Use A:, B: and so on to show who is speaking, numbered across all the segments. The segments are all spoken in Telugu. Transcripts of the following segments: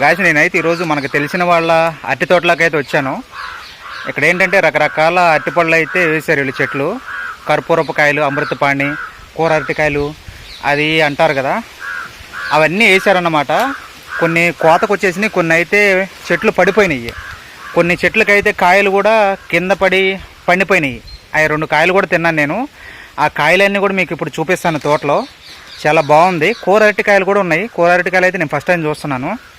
A: గాయస్ నేనైతే ఈరోజు మనకు తెలిసిన వాళ్ళ అరటి తోటలకైతే వచ్చాను. ఇక్కడ ఏంటంటే రకరకాల అరటిపళ్ళు అయితే వేశారు వీళ్ళు చెట్లు. కర్పూరపకాయలు అమృతపాణి కూర అరటికాయలు అది అంటారు కదా. అవన్నీ వేశారన్నమాట. కొన్ని కోతకు వచ్చేసినాయి కొన్ని అయితే చెట్లు పడిపోయినాయి. కొన్ని చెట్లకైతే కాయలు కూడా కింద పడి పండిపోయినాయి. అవి రెండు కాయలు కూడా తిన్నాను నేను. ఆ కాయలన్నీ కూడా మీకు ఇప్పుడు చూపిస్తాను తోటలో. చాలా బాగుంది. కూర అరటికాయలు కూడా ఉన్నాయి. కూర అరటికాయలు అయితే నేను ఫస్ట్ టైం చూస్తున్నాను.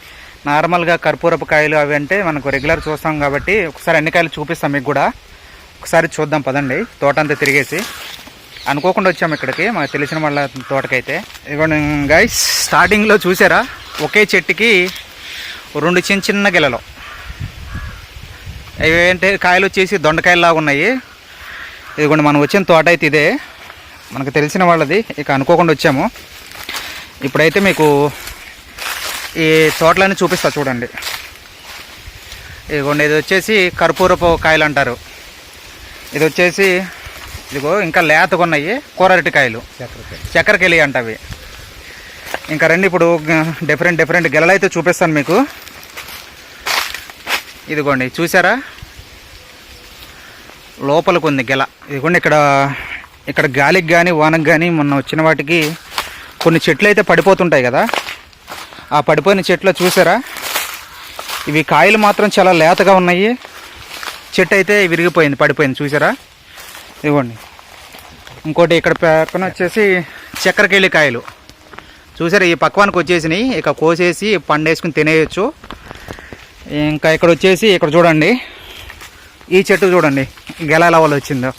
A: నార్మల్గా కర్పూరపు కాయలు అవి అంటే మనకు రెగ్యులర్ చూస్తాం కాబట్టి ఒకసారి అన్ని కాయలు చూపిస్తాం మీకు కూడా. ఒకసారి చూద్దాం పదండి. తోట అంతా తిరిగేసి. అనుకోకుండా వచ్చాము ఇక్కడికి. మాకు తెలిసిన వాళ్ళ తోటకైతే. ఇదిగోండి గైస్ స్టార్టింగ్లో చూసారా? ఒకే చెట్టుకి రెండు చిన్న చిన్న గిలలు. ఏంటంటే కాయలు వచ్చేసి దొండకాయలు ఉన్నాయి. ఇదిగోండి మనం వచ్చిన తోట అయితే ఇదే. మనకు తెలిసిన వాళ్ళది. ఇక అనుకోకుండా వచ్చాము. ఇప్పుడైతే మీకు ఈ తోటలన్నీ చూపిస్తా చూడండి. ఇదిగోండి ఇది వచ్చేసి కర్పూరపు కాయలు అంటారు. ఇది వచ్చేసి ఇదిగో ఇంకా లేతగా ఉన్నాయి కూర అరటికాయలు చక్కెరకెళ్ళి అంట అవి ఇంకా రండి ఇప్పుడు డిఫరెంట్ డిఫరెంట్ గెలలు అయితే చూపిస్తాను మీకు. ఇదిగోండి చూసారా? లోపలికి ఉంది గెల. ఇదిగోండి ఇక్కడ ఇక్కడ గాలికి కానీ వానకు కానీ మొన్న వచ్చిన వాటికి కొన్ని చెట్లు అయితే పడిపోతుంటాయి కదా. ఆ పడిపోయిన చెట్లు చూసారా? ఇవి కాయలు మాత్రం చాలా లేతగా ఉన్నాయి. చెట్టు అయితే విరిగిపోయింది పడిపోయింది చూసారా? ఇవ్వండి ఇంకోటి ఇక్కడ పక్కన వచ్చేసి చక్కెరకేళి కాయలు. చూసారా ఈ పక్వానికి వచ్చేసినాయి. ఇక కోసేసి పండేసుకుని తినేయచ్చు. ఇంకా ఇక్కడ వచ్చేసి ఇక్కడ చూడండి. ఈ చెట్టు చూడండి గెల ఎలా వచ్చిందో.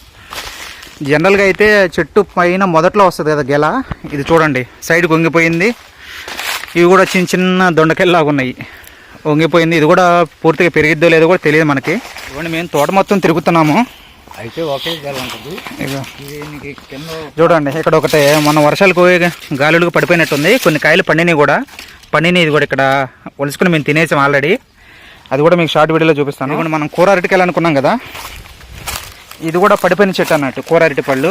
A: జనరల్గా అయితే చెట్టు పైన మొదట్లో వస్తుంది కదా గెల. ఇది చూడండి సైడ్ కొంగిపోయింది. ఇవి కూడా చిన్న చిన్న దొండకాయలాగా ఉన్నాయి. వంగిపోయింది. ఇది కూడా పూర్తిగా పెరిగిద్దో లేదో కూడా తెలియదు మనకి. ఇవ్వండి మేము తోట మొత్తం తిరుగుతున్నాము.
B: అయితే ఒకే గెల ఉంటుంది.
A: చూడండి ఇక్కడ ఒకటి. మన వర్షాలకు గాలులకు పడిపోయినట్టుంది. కొన్ని కాయలు పండినవి కూడా. పండినవి ఇది కూడా ఇక్కడ ఒలుసుకుని మేము తినేసాం ఆల్రెడీ. అది కూడా మీకు షార్ట్ వీడియోలో చూపిస్తాను. ఇప్పుడు మనం కూర అరటికాయలు అనుకున్నాం కదా. ఇది కూడా పడిపోయిన చెట్టు అన్నట్టు కూర అరటి పళ్ళు.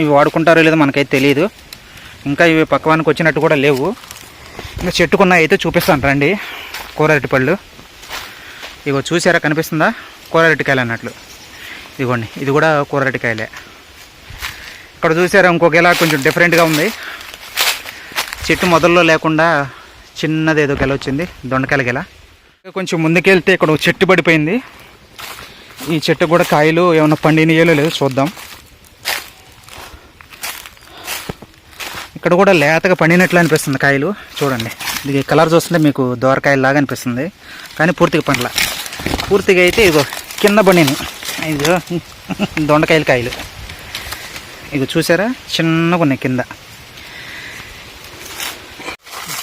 A: ఇవి వాడుకుంటారో లేదో మనకైతే తెలియదు ఇంకా ఇవి పక్కవానికి వచ్చినట్టు కూడా లేవు. ఇంకా చెట్టుకున్న అయితే చూపిస్తాను రండి. కూర పళ్ళు ఇగో చూసారా కనిపిస్తుందా? కూర అరటికాయలు అన్నట్లు. ఇదిగోండి ఇది కూడా కూర అరటికాయలే ఇక్కడ చూసారా ఇంకొక కొంచెం డిఫరెంట్గా ఉంది. చెట్టు మొదల్లో లేకుండా చిన్నది ఏదో గెల వచ్చింది దొండకాయల గెల. కొంచెం ముందుకెళ్తే ఇక్కడ చెట్టు పడిపోయింది. ఈ చెట్టు కూడా కాయలు ఏమైనా పండినయో లేదో చూద్దాం. ఇక్కడ కూడా లేతగా పండినట్లు అనిపిస్తుంది కాయలు. చూడండి. ఇది కలర్ చూస్తుంటే మీకు దోరకాయలు లాగా అనిపిస్తుంది. కానీ పూర్తిగా పండ్ల. పూర్తిగా అయితే ఇగో కింద పండిని ఇదిగో దొండకాయలు కాయలు. ఇగో చూసారా? చిన్నగా ఉన్నాయి కింద.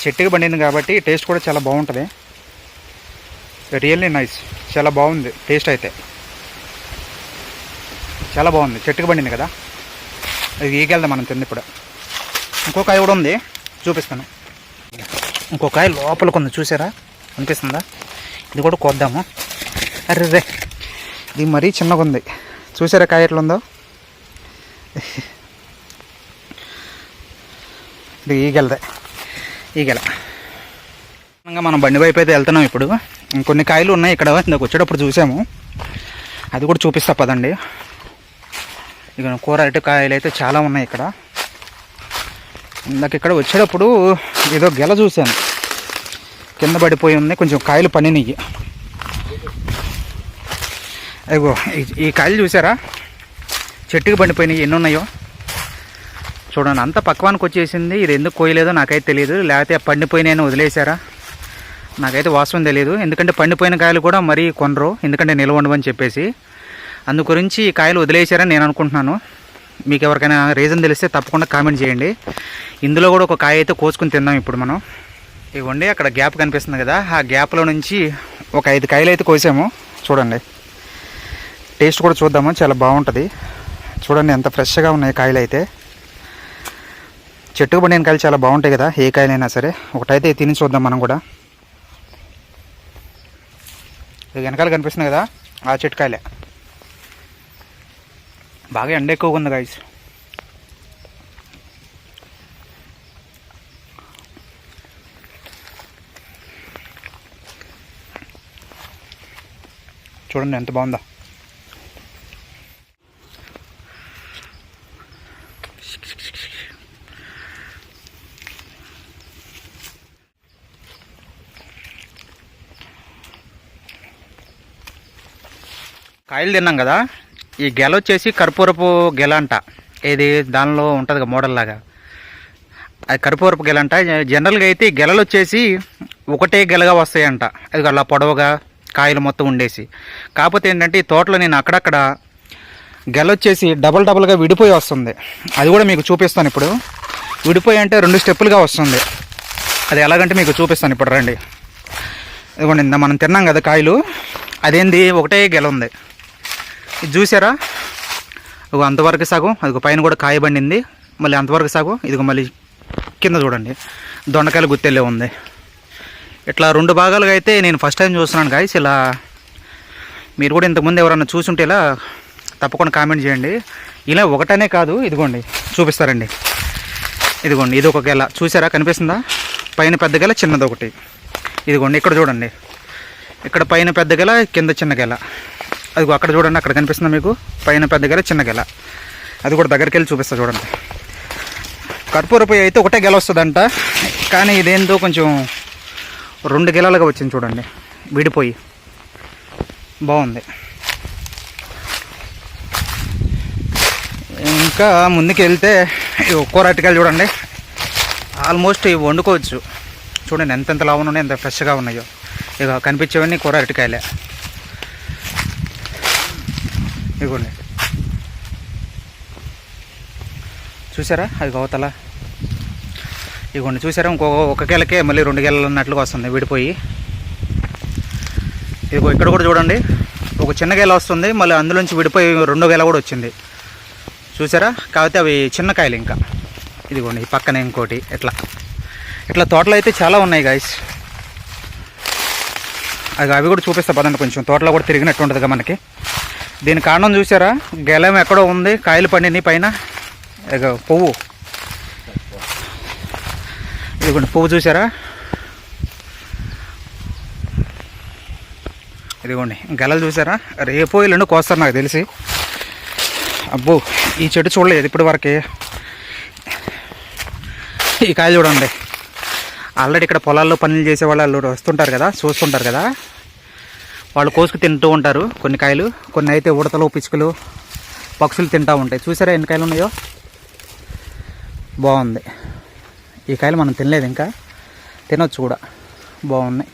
A: చెట్టుకి పండింది కాబట్టి టేస్ట్ కూడా చాలా బాగుంటుంది. Really nice. చాలా బాగుంది టేస్ట్ అయితే. చాలా బాగుంది. చెట్టుకి పండింది కదా? అది ఈగెళ్దాం మనం తింది ఇప్పుడు. ఇంకో కాయ కూడా ఉంది. చూపిస్తాను. ఇంకో కాయ లోపలికి ఉంది చూసారా? అనిపిస్తుందా? ఇది కూడా కోద్దాము. అరే రే ఇది మరీ చిన్నగా ఉంది. చూసారా కాయ ఎట్లా ఉందో ఇది ఈగలదే. ఈగల. ఇంకా మనం బండి వైపు అయితే వెళ్తున్నాం ఇప్పుడు. ఇంకొన్ని కాయలు ఉన్నాయి ఇక్కడ ఇందాక వచ్చేటప్పుడు చూసాము. అది కూడా చూపిస్తా పదండి. ఇక కూర అరటి కాయలు అయితే చాలా ఉన్నాయి ఇక్కడ. ఇందాక ఇక్కడ వచ్చేటప్పుడు ఏదో గెల చూశాను. కింద పడిపోయి ఉంది కొంచెం కాయలు పనినయ్యి. అయ్యో ఈ కాయలు చూసారా చెట్టుకి పండిపోయినాయి ఎన్ని ఉన్నాయో చూడండి అంత పక్వానికి వచ్చేసింది. ఇది ఎందుకు కోయలేదో నాకైతే తెలియదు లేకపోతే పండిపోయినాయని వదిలేశారా? నాకైతే వాస్తవం తెలియదు ఎందుకంటే పండిపోయిన కాయలు కూడా మరీ కొనరు. ఎందుకంటే నిల్వ ఉండవని చెప్పేసి. అందు గురించి ఈ కాయలు వదిలేశారని నేను అనుకుంటున్నాను. మీకు ఎవరికైనా రీజన్ తెలిస్తే తప్పకుండా కామెంట్ చేయండి. ఇందులో కూడా ఒక కాయ అయితే కోసుకుని తిందాం ఇప్పుడు మనం. ఇవ్వండి అక్కడ గ్యాప్ కనిపిస్తుంది కదా. ఆ గ్యాప్లో నుంచి ఒక ఐదు కాయలు అయితే కోసాము. చూడండి. టేస్ట్ కూడా చూద్దాము. చాలా బాగుంటుంది. చూడండి ఎంత ఫ్రెష్గా ఉన్నాయి కాయలు అయితే. చెట్టుకు పండిన కాయలు చాలా బాగుంటాయి కదా ఏ కాయలైనా సరే. ఒకటైతే తిని చూద్దాం మనం కూడా. వెనకాల కనిపిస్తుంది కదా ఆ చెట్టు కాయలే. బాగా ఎండ ఎక్కువగా ఉంది గాయస్ చూడండి ఎంత బాగుందా. కాయలు తిన్నాం కదా. ఈ గెల వచ్చేసి కర్పూరపు గెల అంట. ఇది దానిలో ఉంటుంది కదా మోడల్ లాగా. అది కర్పూరపు గెల అంట. జనరల్గా అయితే ఈ గెలలు వచ్చేసి ఒకటే గెలగా వస్తాయంట. అది అలా పొడవుగా కాయలు మొత్తం ఉండేసి. కాకపోతే ఏంటంటే ఈ తోటలో నేను అక్కడక్కడ గెల వచ్చేసి డబల్ డబల్గా విడిపోయి వస్తుంది. అది కూడా మీకు చూపిస్తాను ఇప్పుడు. విడిపోయి అంటే రెండు స్టెప్పులుగా వస్తుంది. అది ఎలాగంటే మీకు చూపిస్తాను ఇప్పుడు రండి. ఇదిగోండి మనం తిన్నాం కదా కాయలు. అదేంది? ఒకటే గెల ఉంది. ఇది చూసారా? ఇదిగో అంతవరకు సగం అదిగో పైన కూడా కాయబడింది. మళ్ళీ అంతవరకు సగం ఇదిగో మళ్ళీ కింద చూడండి. దొండకాయలు గుత్తెల్లే ఉంది. ఇట్లా రెండు భాగాలుగా అయితే నేను ఫస్ట్ టైం చూస్తున్నాను గాయస్ ఇలా మీరు కూడా ఇంతకుముందు ఎవరన్నా చూసుంటే ఇలా తప్పకుండా కామెంట్ చేయండి. ఇలా ఒకటనే కాదు ఇదిగోండి చూపిస్తారండి. ఇదిగోండి ఇది ఒక గెల. చూసారా కనిపిస్తుందా? పైన పెద్ద గెల చిన్నది ఒకటి. ఇదిగోండి ఇక్కడ చూడండి. ఇక్కడ పైన పెద్ద గెల కింద చిన్న గెల. అది అక్కడ చూడండి అక్కడ కనిపిస్తుంది మీకు. పైన పెద్ద గెల చిన్న గెల. అది కూడా దగ్గరికి వెళ్ళి చూపిస్తా చూడండి. కర్పూరపు అయితే ఒకటే గెల వస్తుందంట. కానీ ఇదేందో కొంచెం రెండు గెలలుగా వచ్చింది చూడండి. విడిపోయి బాగుంది. ఇంకా ముందుకు వెళ్తే ఈ ఒక్కో అరటికాయలు చూడండి. ఆల్మోస్ట్ ఇవి వండుకోవచ్చు. చూడండి ఎంతెంత లావున ఎంత ఫ్రెష్గా ఉన్నాయో. ఇక కనిపించేవన్నీ కూర అరటికాయలే. ఇదిగోండి చూసారా? అది అవతల. ఇదిగోండి చూసారా? ఇంకో ఒక గెలకే మళ్ళీ రెండు గెలలు అన్నట్లుగా వస్తుంది విడిపోయి. ఇదిగో ఇక్కడ కూడా చూడండి. ఒక చిన్న గెల వస్తుంది మళ్ళీ అందులోంచి విడిపోయి రెండో గెల కూడా వచ్చింది. చూసారా? కాకపోతే అవి చిన్న కాయలు ఇంకా. ఇదిగోండి ఈ పక్కనే ఇంకోటి ఇట్లా. ఇట్లా తోటలు అయితే చాలా ఉన్నాయి గాయస్ అది అవి కూడా చూపిస్తా పదండి కొంచెం. తోటలో కూడా తిరిగినట్టు ఉంటుందిగా మనకి. దీని కారణం చూసారా గెలం ఎక్కడో ఉంది కాయలు పండినాయి పైన. పువ్వు. ఇదిగోండి పువ్వు చూసారా ఇదిగోండి గెలలు చూసారా రేపు ఇల్లుండి కోస్తారు నాకు తెలిసి. అబ్బో ఈ చెట్టు చూడలేదు ఇప్పటి వరకే. ఈ కాయ చూడండి. ఆల్రెడీ ఇక్కడ పొలాల్లో పనులు చేసే వాళ్ళు వస్తుంటారు కదా చూస్తుంటారు కదా. వాళ్ళు కోసుకు తింటూ ఉంటారు కొన్ని కాయలు కొన్ని అయితే ఉడతలు పిచ్చుకలు పక్షులు తింటూ ఉంటాయి. చూసారా ఎన్ని కాయలు ఉన్నాయో? బాగుంది. ఈ కాయలు మనం తినలేదు ఇంకా. తినొచ్చు కూడా. బాగున్నాయి.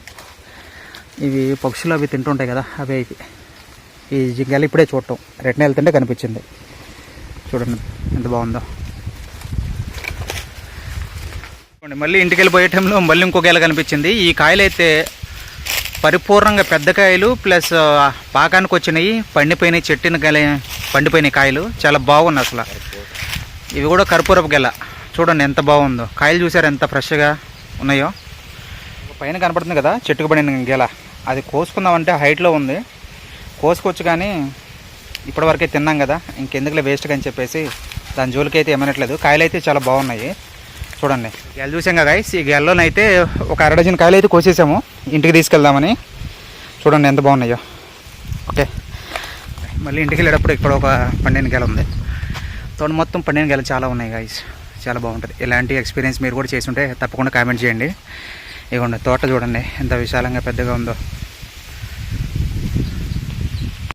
A: ఇవి పక్షులు అవి తింటుంటాయి కదా అవే ఇవి. ఈ జింకాయలు ఇప్పుడే చూడటం. రెట్న వెళ్తుంటే కనిపించింది. చూడండి ఎంత బాగుందో. మళ్ళీ ఇంటికి వెళ్ళిపోయే టైంలో మళ్ళీ ఇంకో గెల కనిపించింది. ఈ కాయలు అయితే పరిపూర్ణంగా పెద్ద కాయలు ప్లస్ పాకానికి వచ్చినాయి పండిపోయినాయి చెట్టిన కాయ పండిపోయినాయి కాయలు. చాలా బాగుంది అసలు. ఇవి కూడా కర్పూరపు గెల. చూడండి ఎంత బాగుందో. కాయలు చూసారు ఎంత ఫ్రెష్గా ఉన్నాయో? పైన కనపడుతుంది కదా చెట్టుకు పడిన గెల. అది కోసుకుందామంటే హైట్లో ఉంది. కోసుకోవచ్చు కానీ ఇప్పటివరకే తిన్నాం కదా. ఇంకెందుకులే వేస్ట్ అని చెప్పేసి దాని జోలికి అయితే ఏమనట్లేదు. కాయలు అయితే చాలా బాగున్నాయి. చూడండి. గెల చూసాం కదా guys. ఈ గెల్లోనైతే ఒక అర డజన్ కాయలు అయితే కోసేసాము. ఇంటికి తీసుకెళ్దామని. చూడండి ఎంత బాగున్నాయో. ఓకే. మళ్ళీ ఇంటికి వెళ్ళేటప్పుడు ఇక్కడ ఒక పండిన గెల ఉంది. తోట మొత్తం పండిన గెల చాలా ఉన్నాయి గాయస్ చాలా బాగుంటుంది. ఇలాంటి ఎక్స్పీరియన్స్ మీరు కూడా చేసి ఉంటే తప్పకుండా కామెంట్ చేయండి. ఇవ్వండి తోట చూడండి. ఎంత విశాలంగా పెద్దగా ఉందో.